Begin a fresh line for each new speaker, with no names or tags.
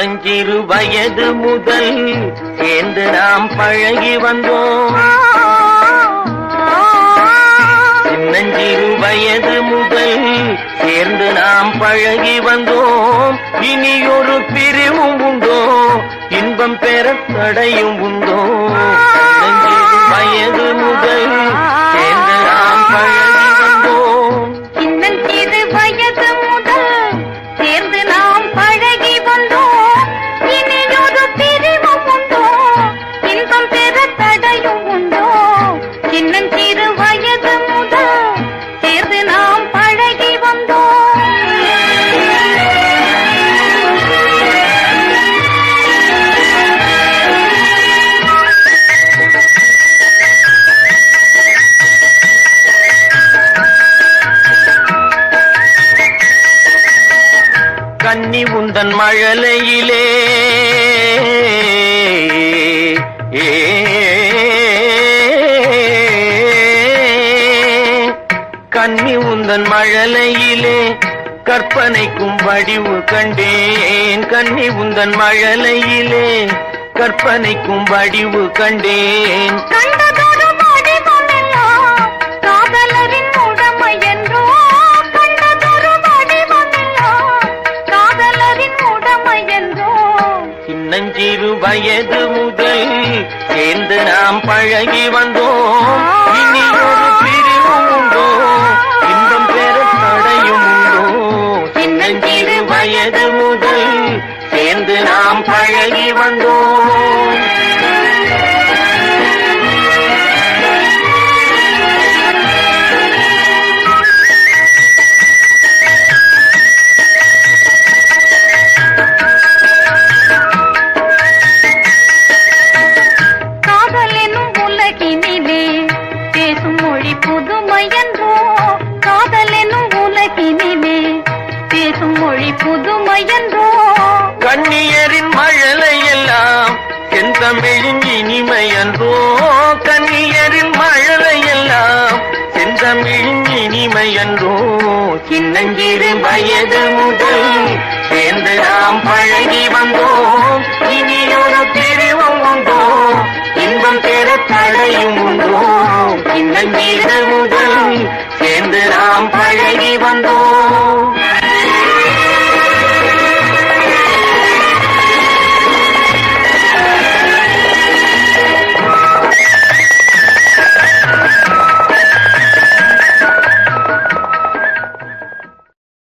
சின்னஞ்சிறு வயது முதல் சேர்ந்து நாம் பழகி வந்தோம். சின்னஞ்சிறு வயது முதல் சேர்ந்து நாம் பழகி வந்தோம். இனி ஒரு பிரிவும் உண்டோ? இன்பம் பெற தடையும் உண்டோ? உந்தன் மழலையிலே. ஏ. கன்னி உந்தன் மழலையிலே கற்பனைக்கும் வடிவு கண்டேன். கன்னி உந்தன் மழலையிலே கற்பனைக்கும் வடிவு கண்டேன். சின்னஞ்சிறு வயது முதல் சேர்ந்து நாம் பழகி வந்தோம். இனி ஒரு பிரிவும் உண்டோ இன்பம் பெற தடையும் உண்டோ சின்னஞ்சிறு வயது முதல் சேர்ந்து நாம் பழகி வந்தோம்.
உலகினிலே பேசும் மொழி புதுமை என்றோ
கண்ணியரின் மழலை எல்லாம் செந்தமிழின் இனிமை என்றோ கண்ணியரின் மழலை எல்லாம் செந்தமிழின் இனிமை என்றோ சின்னஞ்சிறு வயது முதல் சேர்ந்து நாம் பழகி வந்தோம். இனியொரு ஒரு உண்டோ இன்பம் பெற தடையும் உண்டோ சின்னஞ்சிறு முதல் சேர்ந்து நாம் பழகி வந்தோம்.